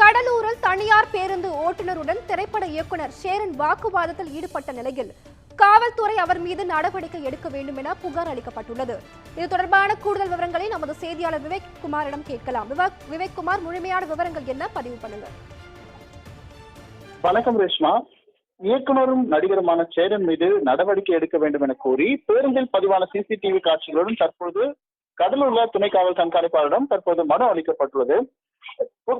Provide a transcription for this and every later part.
கடலூரில் தனியார் பேருந்து ஓட்டுநருடன் திரைப்பட இயக்குனர் ஷேரன் வாக்குவாதத்தில் ஈடுபட்ட நிலையில் காவல்துறை அவர் மீது நடவடிக்கை எடுக்க வேண்டும் என புகார் அளிக்கப்பட்டுள்ளது. இது தொடர்பான கூடுதல் விவரங்களை நமது செய்தியாளர் விவேக் குமாரிடம் கேட்கலாம். விவேக் விவேக் குமார் முழுமையான விவரங்கள் என்ன? பதிவு பண்ணுங்க. வணக்கம் ரேஷ்மா. இயக்குனரும் நடிகருமான சேரன் மீது நடவடிக்கை எடுக்க வேண்டும் என கோரி பேருந்தில் பதிவான சிசிடிவி காட்சிகளுடன் தற்போது கடலூர்ல துணை காவல் கண்காணிப்பாளரிடம் தற்போது மனு அளிக்கப்பட்டுள்ளது.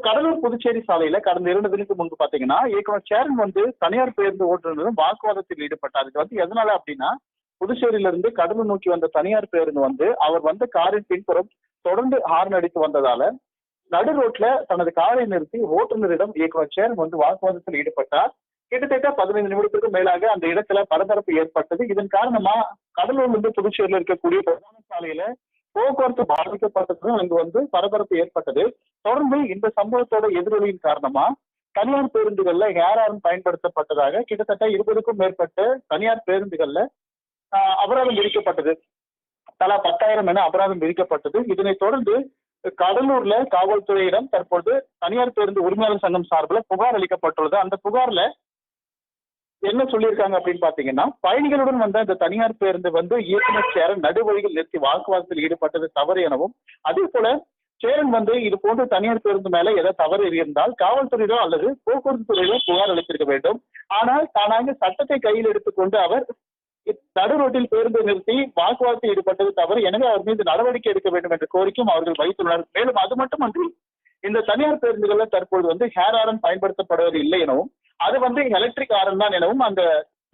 கடலூர் புதுச்சேரி சாலையில கடந்த இரண்டு தினத்துக்கு முன்பு பாத்தீங்கன்னா இயக்குனர் சேரன் வந்து தனியார் பேருந்து ஓட்டுநரும் வாக்குவாதத்தில் ஈடுபட்டார். இது வந்து எதனால அப்படின்னா புதுச்சேரியில இருந்து கடலூர் நோக்கி வந்த தனியார் பேருந்து வந்து அவர் வந்த காரின் பின்புறம் தொடர்ந்து ஹார்ன் அடித்து வந்ததால நடு ரோட்ல தனது காரை நிறுத்தி ஓட்டுநரிடம் இயக்குனர் சேரன் வந்து வாக்குவாதத்தில் ஈடுபட்டார். கிட்டத்தட்ட பதினைந்து நிமிடத்துக்கு மேலாக அந்த இடத்துல பரபரப்பு ஏற்பட்டது. இதன் காரணமா கடலூர்ல இருந்து புதுச்சேரியில இருக்கக்கூடிய பிரதான சாலையில போக்குவரத்து பாதிக்கப்பட்டதும் அங்கு வந்து பரபரப்பு ஏற்பட்டது. தொடர்ந்து இந்த சம்பவத்தோட எதிரொலியின் காரணமா தனியார் பேருந்துகள்ல ஏஆர்ஆர் பயன்படுத்தப்பட்டதாக கிட்டத்தட்ட இருபதுக்கும் மேற்பட்ட தனியார் பேருந்துகள்ல ஆஹ், அபராதம் விதிக்கப்பட்டது. தலா பத்தாயிரம் என அபராதம் விதிக்கப்பட்டது. இதனைத் தொடர்ந்து கடலூர்ல காவல்துறையிடம் தற்பொழுது தனியார் பேருந்து உரிமையாளர் சங்கம் சார்பில் புகார் அளிக்கப்பட்டுள்ளது. அந்த புகார்ல என்ன சொல்லியிருக்காங்க அப்படின்னு பாத்தீங்கன்னா பயணிகளுடன் வந்த இந்த தனியார் பேருந்து வந்து இயக்குனர் சேரன் நடுவழியில் நிறுத்தி வாக்குவாதத்தில் ஈடுபட்டது தவறு எனவும் அதே போல சேரன் வந்து இது போன்ற தனியார் பேருந்து மேல ஏதாவது தவறு இருந்தால் காவல்துறையிலோ அல்லது போக்குவரத்து துறையிலோ புகார் அளித்திருக்க வேண்டும். ஆனால் தானாக சட்டத்தை கையில் எடுத்துக்கொண்டு அவர் நடு ரோட்டில் பேருந்து நிறுத்தி வாக்குவாதத்தில் ஈடுபட்டது தவறு எனவே அவர் மீது நடவடிக்கை எடுக்க வேண்டும் என்ற கோரிக்கையும் அவர்கள் வைத்துள்ளனர். மேலும் அது மட்டுமன்றி இந்த தனியார் பேருந்துகள்ல தற்போது வந்து ஹேர் ஆரன் பயன்படுத்தப்படுவது இல்லை எனவும் அது வந்து எலக்ட்ரிக் ஆரன் தான் எனவும் அந்த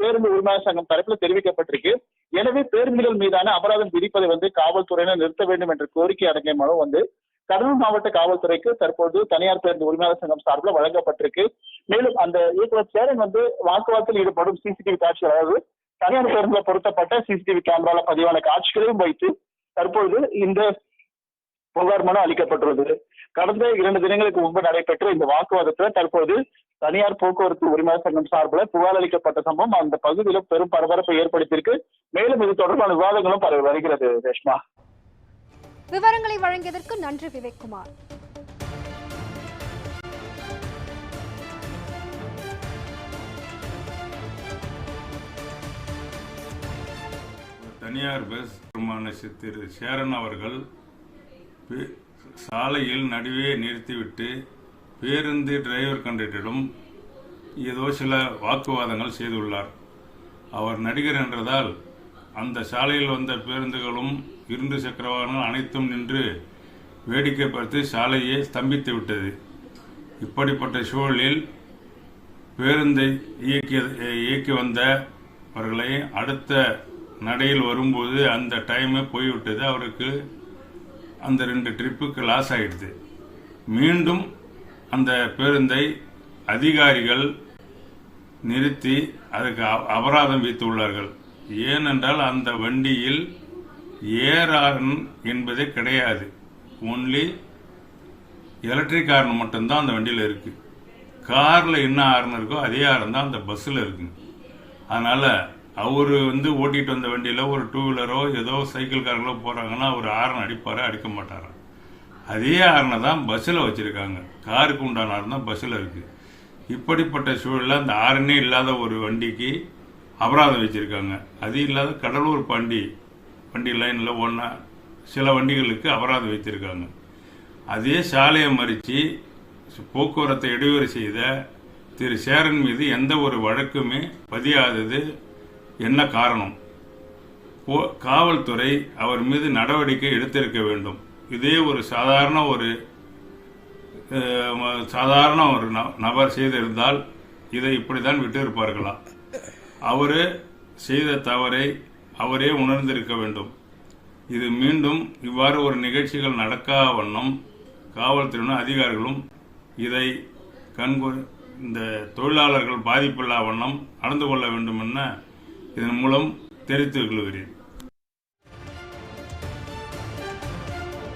பேருந்து உரிமையாளர் சங்கம் தரப்புல தெரிவிக்கப்பட்டிருக்கு. எனவே பேருந்துகள் மீதான அபராதம் விதிப்பதை வந்து காவல்துறையினர் நிறுத்த வேண்டும் என்ற கோரிக்கை அடங்கிய மனு வந்து கடலூர் மாவட்ட காவல்துறைக்கு தற்போது தனியார் பேருந்து உரிமையாளர் சங்கம் சார்பில் வழங்கப்பட்டிருக்கு. மேலும் அந்த இயக்குநர் சேரன் வந்து வாக்குவாதத்தில் ஈடுபடும் சிசிடிவி காட்சிகள் அதாவது தனியார் பேருந்துல பொருத்தப்பட்ட சிசிடிவி கேமரால பதிவான காட்சிகளையும் வைத்து தற்பொழுது இந்த புகார் மனு அளிக்கப்பட்டுள்ளது. கடந்த இரண்டு தினங்களுக்கு முன்பு நடைபெற்ற இந்த வாக்குவாதத்தில் தற்போது தனியார் போக்குவரத்து உரிமையாளர் சங்கம் சார்பில் புகார் அளிக்கப்பட்ட சம்பவம் அந்த பகுதியில் பெரும் பரபரப்பை ஏற்படுத்தியிருக்கு. மேலும் இது தொடர்பான விவாதங்களும் பரவி வருகிறது ரேஷ்மா. விவரங்களை வழங்கியதற்கு நன்றி விவேக் குமார். தனியார் பஸ் விமான திரு சேரன் அவர்கள் சாலையில் நடுவே நிறுத்திவிட்டு பேருந்து டிரைவர் கண்டக்டரிடம் ஏதோ சில வாக்குவாதங்கள் செய்துள்ளார். அவர் நடிகர் என்றதால் அந்த சாலையில் வந்த பேருந்துகளும் இருந்து சக்கர வாகனங்கள் அனைத்தும் நின்று வேடிக்கை பார்த்து சாலையை ஸ்தம்பித்து விட்டது. இப்படிப்பட்ட சூழலில் பேருந்தை இயக்கிய இயக்கி வந்தவர்களை அடுத்த நடையில் வரும்போது அந்த டைமே போய்விட்டது. அவருக்கு அந்த ரெண்டு ட்ரிப்புக்கு லாஸ் ஆகிடுது மீண்டும் அந்த பேருந்தை அதிகாரிகள் நிறுத்தி அதுக்கு அபராதம் விதித்துள்ளார்கள். ஏனென்றால் அந்த வண்டியில் ஏஆர்என் என்பதே கிடையாது. ஒன்லி எலக்ட்ரிக் ஹார்ன் மட்டும்தான் அந்த வண்டியில் இருக்கு. காரில் என்ன ஹார்ன் இருக்கோ அதே ஹார்ன் தான் அந்த பஸ்ஸில் இருக்குங்க அதனால் அவர் வந்து ஓட்டிகிட்டு வந்த வண்டியில் ஒரு டூ வீலரோ ஏதோ சைக்கிள் கார்களோ போகிறாங்கன்னா அவர் ஆரன் அடிப்பார்? அடிக்க மாட்டாரான் அதே ஹார்னை தான் பஸ்ஸில் வச்சுருக்காங்க. காருக்கு உண்டான ஆறு தான் பஸ்ஸில் இருக்குது இப்படிப்பட்ட சூழலில் அந்த ஆறுனே இல்லாத ஒரு வண்டிக்கு அபராதம் வச்சுருக்காங்க அது இல்லாத கடலூர் பண்டி வண்டி லைனில் ஒன்றா சில வண்டிகளுக்கு அபராதம் வைத்திருக்காங்க அதே சாலையை மறித்து போக்குவரத்தை இடையூறு செய்த திரு சேரன் மீது எந்த ஒரு வழக்குமே பதியாதது என்ன காரணம்? போ- காவல்துறை அவர் மீது நடவடிக்கை எடுத்திருக்க வேண்டும். இதே ஒரு சாதாரண ஒரு சாதாரண ஒரு ந- நபர் செய்திருந்தால் இதை இப்படித்தான் விட்டு இருப்பார்களாம் அவரு செய்த தவறை அவரே உணர்ந்திருக்க வேண்டும். இது மீண்டும் இவ்வாறு ஒரு நிகழ்ச்சிகள் நடக்கா வண்ணம் காவல்துறையினர் அதிகாரிகளும் இதை கண்கு இந்த தொழிலாளர்கள் பாதிப்பில்லா வண்ணம் நடந்து கொள்ள வேண்டும் என இதன் மூலம் தெரிவித்துக் கொள்கிறேன்.